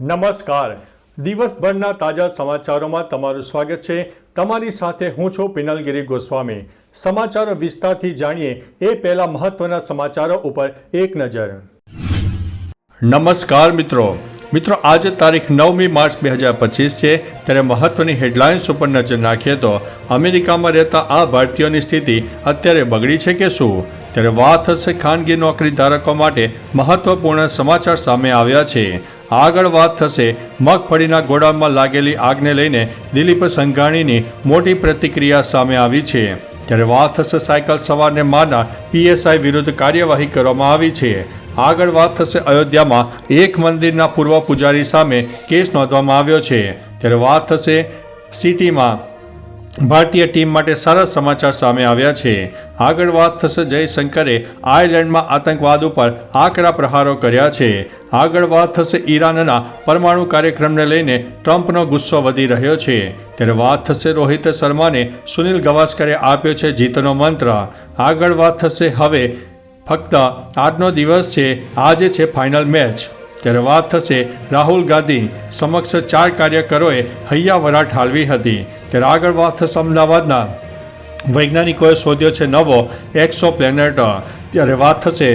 નમસ્કાર. દિવસભરના તાજા સમાચારોમાં તમારું સ્વાગત છે. તમારી સાથે હું છું પિનલગીરી ગોસ્વામી. સમાચારો વિસ્તારથી જાણીએ એ પહેલા મહત્વના સમાચારો ઉપર એક નજર. નમસ્કાર મિત્રો. મિત્રો, આજે તારીખ નવમી માર્ચ બે હજાર પચીસ છે. ત્યારે મહત્વની હેડલાઇન્સ ઉપર નજર નાખીએ તો અમેરિકામાં રહેતા આ ભારતીયોની સ્થિતિ અત્યારે બગડી છે કે શું? ત્યારે વાત થશે ખાનગી નોકરી ધારકો માટે મહત્વપૂર્ણ સમાચાર સામે આવ્યા છે. આગળ વાત થશે. મગફળીના ગોડાઉનમાં લાગેલી આગને લઈને દિલીપ સંઘાણીની મોટી પ્રતિક્રિયા સામે આવી છે. ત્યારે વાત થશે સાયકલ સવારને માના પીએસઆઈ વિરુદ્ધ કાર્યવાહી કરવામાં આવી છે. આગળ વાત થશે અયોધ્યામાં એક મંદિરના પૂર્વ પૂજારી સામે કેસ નોંધવામાં આવ્યો છે. ત્યારે વાત થશે સિટીમાં ભારતીય ટીમ માટે સારા સમાચાર સામે આવ્યા છે. આગળ વાત થશે જયશંકરે આયર્લેન્ડમાં આતંકવાદ ઉપર આકરા પ્રહારો કર્યા છે. આગળ વાત થશે ઈરાનના પરમાણુ કાર્યક્રમને લઈને ટ્રમ્પનો ગુસ્સો વધી રહ્યો છે. ત્યારે વાત થશે રોહિત શર્માને સુનિલ ગવાસ્કરે આપ્યો છે જીતનો મંત્ર. આગળ વાત થશે હવે ફક્ત આજનો દિવસ છે, આજે છે ફાઇનલ મેચ. ત્યારે વાત થશે રાહુલ ગાંધી સમક્ષ ચાર કાર્યકરોએ હૈયાવરા ઠાલવી હતી. ત્યારે આગળ વાત થશે અમદાવાદના. વૈજ્ઞાનિકોએ શોધ્યો છે નવો એક્સો પ્લેનેટ ત્યારે વાત થશે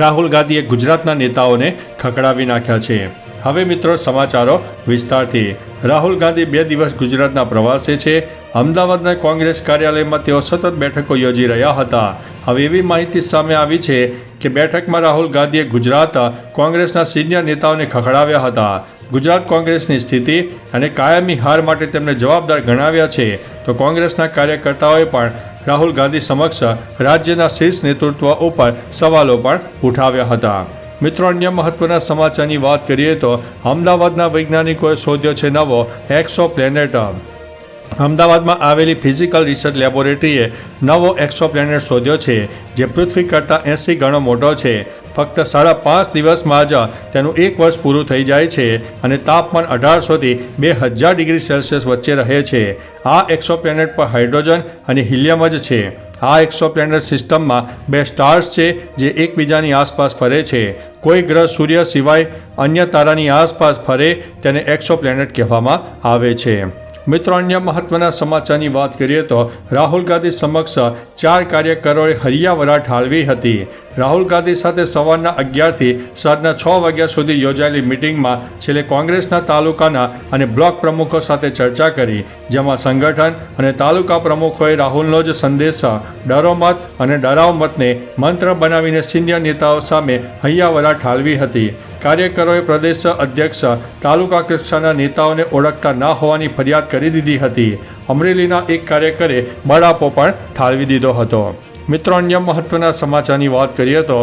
રાહુલ ગાંધીએ ગુજરાતના નેતાઓને ખકડાવી નાખ્યા છે. હવે મિત્રો સમાચારો વિસ્તારથી. રાહુલ ગાંધી બે દિવસ ગુજરાતના પ્રવાસે છે. અમદાવાદના કોંગ્રેસ કાર્યાલયમાં તેઓ સતત બેઠકો યોજી રહ્યા હતા. હવે એવી માહિતી સામે આવી છે કે બેઠકમાં રાહુલ ગાંધીએ ગુજરાત કોંગ્રેસના સિનિયર નેતાઓને ખખડાવ્યા હતા. ગુજરાત કોંગ્રેસની સ્થિતિ અને કાયમી હાર માટે તેમને જવાબદાર ગણાવ્યા છે, તો કોંગ્રેસના કાર્યકર્તાઓએ પણ રાહુલ ગાંધી સમક્ષ રાજ્યના શીર્ષ નેતૃત્વ ઉપર સવાલો પણ ઉઠાવ્યા હતા. મિત્રો, અન્ય મહત્વના સમાચારની વાત કરીએ તો અમદાવાદના વૈજ્ઞાનિકોએ શોધ્યો છે નવો એક્સો પ્લેનેટ અમદાવાદમાં આવેલી ફિઝિકલ રિસર્ચ લેબોરેટરીએ નવો એક્સો પ્લેનેટ શોધ્યો છે, જે પૃથ્વી કરતાં એંસી ગણો મોટો છે. ફક્ત સાડા પાંચ દિવસમાં જ તેનું એક વર્ષ પૂરું થઈ જાય છે અને તાપમાન અઢારસોથી બે હજાર ડિગ્રી સેલ્સિયસ વચ્ચે રહે છે. આ એક્સો પ્લેનેટ પર હાઇડ્રોજન અને હિલિયમ જ છે. આ એક્સો પ્લેનેટ સિસ્ટમમાં બે સ્ટાર્સ છે, જે એકબીજાની આસપાસ ફરે છે. કોઈ ગ્રહ સૂર્ય સિવાય અન્ય તારાની આસપાસ ફરે તેને એક્સો પ્લેનેટ કહેવામાં આવે છે. મિત્રો, અન્ય મહત્વના સમાચારની વાત કરીએ તો રાહુલ ગાંધી સમક્ષ ચાર કાર્યકરોએ હરિયાવરા ઠાલવી હતી. રાહુલ ગાંધી સાથે સવારના અગિયારથી સાંજના છ વાગ્યા સુધી યોજાયેલી મિટિંગમાં છેલ્લે કોંગ્રેસના તાલુકાના અને બ્લોક પ્રમુખો સાથે ચર્ચા કરી, જેમાં સંગઠન અને તાલુકા પ્રમુખોએ રાહુલનો જ સંદેશ, ડરો મત અને ડરાવ મતને મંત્ર બનાવીને સિનિયર નેતાઓ સામે હૈયાવરા ઠાલવી હતી. કાર્યકરોએ પ્રદેશ અધ્યક્ષ, તાલુકા કક્ષાના નેતાઓને ઓળખતા ન હોવાની ફરિયાદ કરી દીધી હતી. અમરેલીના એક કાર્યકરે બળાપો પણ ઠાલવી દીધો હતો. મિત્રો, અન્ય મહત્વના સમાચારની વાત કરીએ તો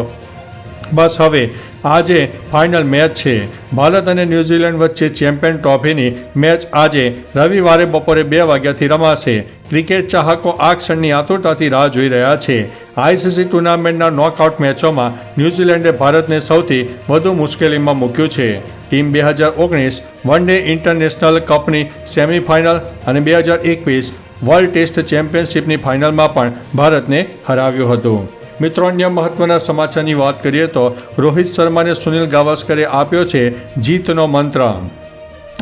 બસ હવે, આજે ફાઇનલ મેચ છે. ભારત અને ન્યૂઝીલેન્ડ વચ્ચે ચેમ્પિયન ટ્રોફીની મેચ આજે રવિવારે બપોરે બે વાગ્યાથી રમાશે. ક્રિકેટ ચાહકો આ ક્ષણની આતુરતાથી રાહ જોઈ રહ્યા છે. આઈસીસી ટુર્નામેન્ટના નોકઆઉટ મેચોમાં ન્યૂઝીલેન્ડે ભારતને સૌથી વધુ મુશ્કેલીમાં મૂક્યું છે. ટીમ બે હજાર ઓગણીસ વન ડે ઇન્ટરનેશનલ કપની સેમિફાઇનલ અને બે હજાર એકવીસ વર્લ્ડ ટેસ્ટ ચેમ્પિયનશિપની ફાઇનલમાં પણ ભારતને હરાવ્યું હતું. મિત્રો, અન્ય મહત્વના સમાચારની વાત કરીએ તો રોહિત શર્માને સુનિલ ગાવસ્કરે આપ્યો છે જીતનો મંત્ર.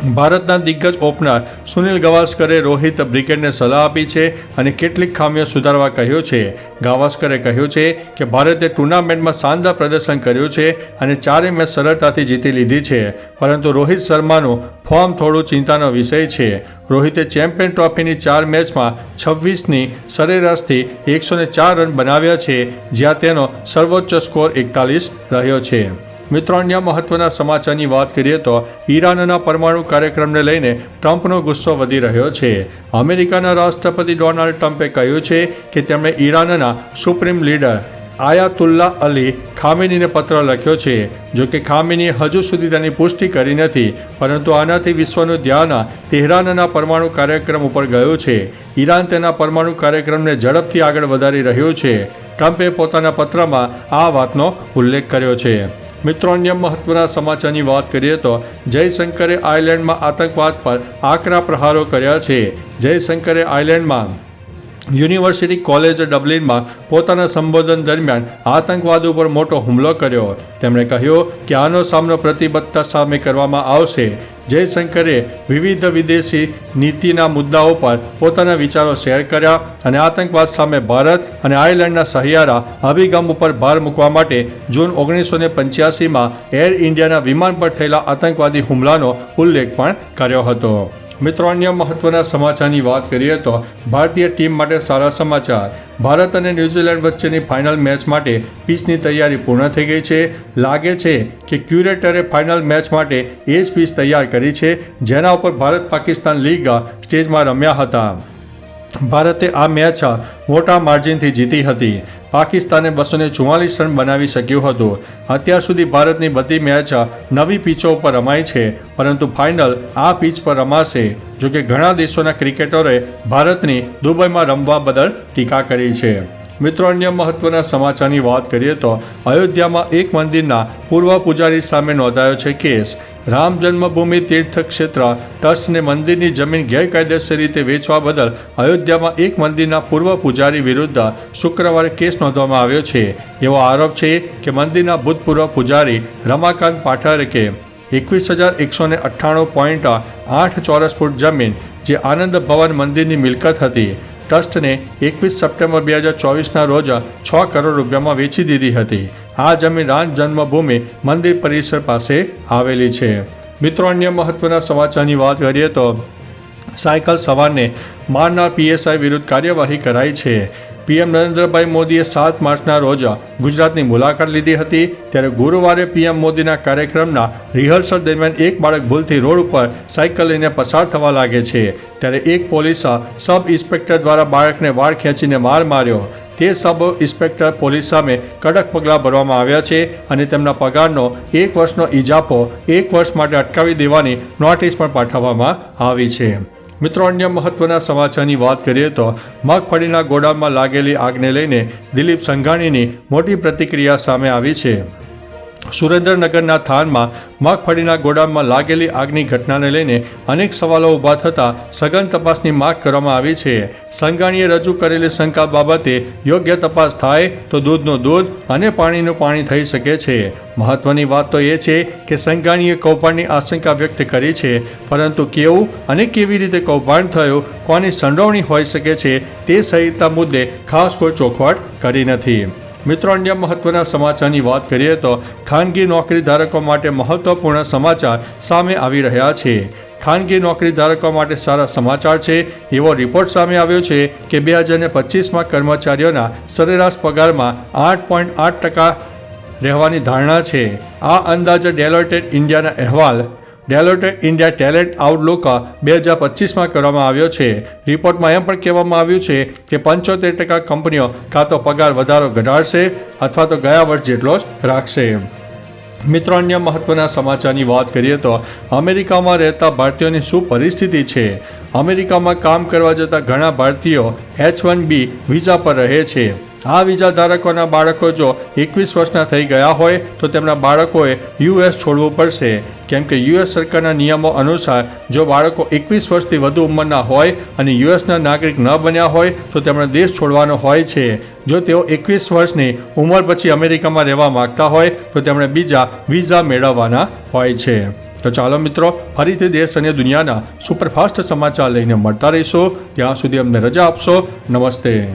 ભારતના દિગ્ગજ ઓપનર સુનિલ ગાવસ્કરે રોહિત બ્રિકેટને સલાહ આપી છે અને કેટલીક ખામીઓ સુધારવા કહ્યું છે. ગાવસ્કરે કહ્યું છે કે ભારતે ટુર્નામેન્ટમાં શાનદાર પ્રદર્શન કર્યું છે અને ચારે મેચ સરળતાથી જીતી લીધી છે. પરંતુ રોહિત શર્માનું ફોર્મ થોડું ચિંતાનો વિષય છે. રોહિતે ચેમ્પિયન ટ્રોફીની ચાર મેચમાં છવ્વીસની સરેરાશથી એકસો ચાર રન બનાવ્યા છે, જ્યાં તેનો સર્વોચ્ચ સ્કોર એકતાલીસ રહ્યો છે. મિત્રો, અન્ય મહત્વના સમાચારની વાત કરીએ તો ઈરાનના પરમાણુ કાર્યક્રમને લઈને ટ્રમ્પનો ગુસ્સો વધી રહ્યો છે. અમેરિકાના રાષ્ટ્રપતિ ડોનાલ્ડ ટ્રમ્પે કહ્યું છે કે તેમણે ઈરાનના સુપ્રીમ લીડર આયાતુલ્લા અલી ખામેનીને પત્ર લખ્યો છે. જો કે ખામીની હજુ સુધી તેની પુષ્ટિ કરી નથી, પરંતુ આનાથી વિશ્વનું ધ્યાન તેહરાનના પરમાણુ કાર્યક્રમ ઉપર ગયું છે. ઈરાન તેના પરમાણુ કાર્યક્રમને ઝડપથી આગળ વધારી રહ્યું છે. ટ્રમ્પે પોતાના પત્રમાં આ વાતનો ઉલ્લેખ કર્યો છે. મિત્રો, અન્ય મહત્વના સમાચારની વાત કરીએ તો જયશંકરે આયર્લેન્ડમાં આતંકવાદ પર આકરા પ્રહારો કર્યા છે. જયશંકરે આયર્લેન્ડમાં યુનિવર્સિટી કોલેજ ડબલિનમાં પોતાના સંબોધન દરમિયાન આતંકવાદ ઉપર મોટો હુમલો કર્યો. તેમણે કહ્યું કે આનો સામનો પ્રતિબદ્ધતા સામે કરવામાં આવશે. જયશંકરે વિવિધ વિદેશી નીતિના મુદ્દાઓ પર પોતાના વિચારો શેર કર્યા અને આતંકવાદ સામે ભારત અને આયર્લેન્ડના સહિયારા અભિગમ ઉપર ભાર મૂકવા માટે જૂન ઓગણીસો ને પંચ્યાસીમાં એર ઇન્ડિયાના વિમાન પર થયેલા આતંકવાદી હુમલાનો ઉલ્લેખ પણ કર્યો હતો. મિત્રો, અન્ય મહત્વના સમાચારની વાત કરીએ તો ભારતીય ટીમ માટે સારા સમાચાર. ભારત અને ન્યૂઝીલેન્ડ વચ્ચેની ફાઇનલ મેચ માટે પીચની તૈયારી પૂર્ણ થઈ ગઈ છે. લાગે છે કે ક્યુરેટરે ફાઇનલ મેચ માટે એ જ પીચ તૈયાર કરી છે, જેના ઉપર ભારત પાકિસ્તાન લીગ સ્ટેજમાં રમ્યા હતા. ભારતે આ મેચ મોટા માર્જિનથી જીતી હતી. પાકિસ્તાને બસો ને ચુમ્માલીસ રન બનાવી શક્યું હતું. અત્યાર સુધી ભારતની બધી મેચ નવી પીચો ઉપર રમાઈ છે, પરંતુ ફાઇનલ આ પીચ પર રમાશે જો કે ઘણા દેશોના ક્રિકેટરોએ ભારતની દુબઈમાં રમવા બદલ ટીકા કરી છે. મિત્રો, અન્ય મહત્વના સમાચારની વાત કરીએ તો અયોધ્યામાં એક મંદિરના પૂર્વ પૂજારી સામે નોંધાયો છે કેસ. રામ જન્મભૂમિ તીર્થ ક્ષેત્ર ટ્રસ્ટને મંદિરની જમીન ગેરકાયદેસર રીતે વેચવા બદલ અયોધ્યામાં એક મંદિરના પૂર્વ પૂજારી વિરુદ્ધ શુક્રવારે કેસ નોંધવામાં આવ્યો છે. એવો આરોપ છે કે મંદિરના ભૂતપૂર્વ પૂજારી રમાકાંત પાઠારકે એકવીસ હજાર એકસો ને અઠ્ઠાણું પોઈન્ટ આઠ ચોરસ ફૂટ જમીન, જે આનંદ ભવન મંદિરની મિલકત હતી, ટ્રસ્ટને એકવીસ સપ્ટેમ્બર બે હજાર ચોવીસના રોજ છ કરોડ રૂપિયામાં વેચી દીધી હતી. આ જમીન રામ જન્મભૂમિ મંદિર પરિસર પાસે આવેલી છે. મિત્રો, અન્ય મહત્વના સમાચારની વાત કરીએ તો સાયકલ સવારને મારનાર પીએસઆઈ વિરુદ્ધ કાર્યવાહી કરાઈ છે. પીએમ નરેન્દ્રભાઈ મોદીએ સાત માર્ચના રોજ ગુજરાતની મુલાકાત લીધી હતી. ત્યારે ગુરુવારે પીએમ મોદીના કાર્યક્રમના રિહર્સલ દરમિયાન એક બાળક ભૂલથી રોડ ઉપર સાયકલ લઈને પસાર થવા લાગે છે. ત્યારે એક પોલીસ સબ ઇન્સ્પેક્ટર દ્વારા બાળકને વાળ ખેંચીને માર માર્યો. તે સબ ઇન્સ્પેક્ટર પોલીસ સામે કડક પગલાં ભરવામાં આવ્યા છે અને તેમના પગારનો એક વર્ષનો ઇજાફો એક વર્ષ માટે અટકાવી દેવાની નોટિસ પણ પાઠવવામાં આવી છે. મિત્રો, અન્ય મહત્વના સમાચારની વાત કરીએ તો મગફળીના ગોડાઉનમાં લાગેલી આગને લઈને દિલીપ સંઘાણીની મોટી પ્રતિક્રિયા સામે આવી છે. સુરેન્દ્રનગરના થાનમાં મગફળીના ગોડાઉનમાં લાગેલી આગની ઘટનાને લઈને અનેક સવાલો ઊભા થતાં સઘન તપાસની માગ કરવામાં આવી છે. સંઘાણીએ રજૂ કરેલી શંકા બાબતે યોગ્ય તપાસ થાય તો દૂધનું દૂધ અને પાણીનું પાણી થઈ શકે છે. મહત્વની વાત તો એ છે કે સંઘાણીએ કૌભાંડની આશંકા વ્યક્ત કરી છે, પરંતુ કેવું અને કેવી રીતે કૌભાંડ થયું, કોની સંડોવણી હોઈ શકે છે તે સહિતના મુદ્દે ખાસ કોઈ ચોખવટ કરી નથી. મિત્રો, અન્ય મહત્વના સમાચારની વાત કરીએ તો ખાનગી નોકરી ધારકો માટે મહત્વપૂર્ણ સમાચાર સામે આવી રહ્યા છે. ખાનગી નોકરી ધારકો માટે સારા સમાચાર છે. એવો રિપોર્ટ સામે આવ્યો છે કે બે હજાર પચીસમાં કર્મચારીઓના સરેરાશ પગારમાં આઠ પોઈન્ટ આઠ ટકા રહેવાની ધારણા છે. આ અંદાજ ડેલોટેડ ઇન્ડિયાના અહેવાલ ડેલોટેડ ઇન્ડિયા ટેલેન્ટ આઉટલુક બે હજાર પચીસમાં કરવામાં આવ્યો છે. રિપોર્ટમાં એમ પણ કહેવામાં આવ્યું છે કે પંચોતેર ટકા કંપનીઓ કાં તો પગાર વધારો ઘટાડશે અથવા તો ગયા વર્ષ જેટલો જ રાખશે. મિત્રો, અન્ય મહત્વના સમાચારની વાત કરીએ તો અમેરિકામાં રહેતા ભારતીયોની શું પરિસ્થિતિ છે? અમેરિકામાં કામ કરવા જતા ઘણા ભારતીયો એચ વન બી વિઝા પર રહે છે. આ વિઝા ધારકોના બાળકો જો એકવીસ વર્ષના થઈ ગયા હોય, તો તેમના બાળકોએ યુએસ છોડવું પડશે. કેમ કે યુએસ સરકારના નિયમો અનુસાર, જો બાળકો એકવીસ વર્ષથી વધુ ઉંમરના હોય અને યુએસના નાગરિક ન બન્યા હોય, તો તેમણે દેશ છોડવાનો હોય છે. જો તેઓ એકવીસ વર્ષની ઉંમર પછી અમેરિકામાં રહેવા માગતા હોય, તો તેમણે બીજા વિઝા મેળવવાના હોય છે. તો ચાલો મિત્રો, ફરીથી દેશ અને દુનિયાના સુપરફાસ્ટ સમાચાર લઈને મળતા રહીશું. ત્યાં સુધી અમને રજા આપશો. નમસ્તે.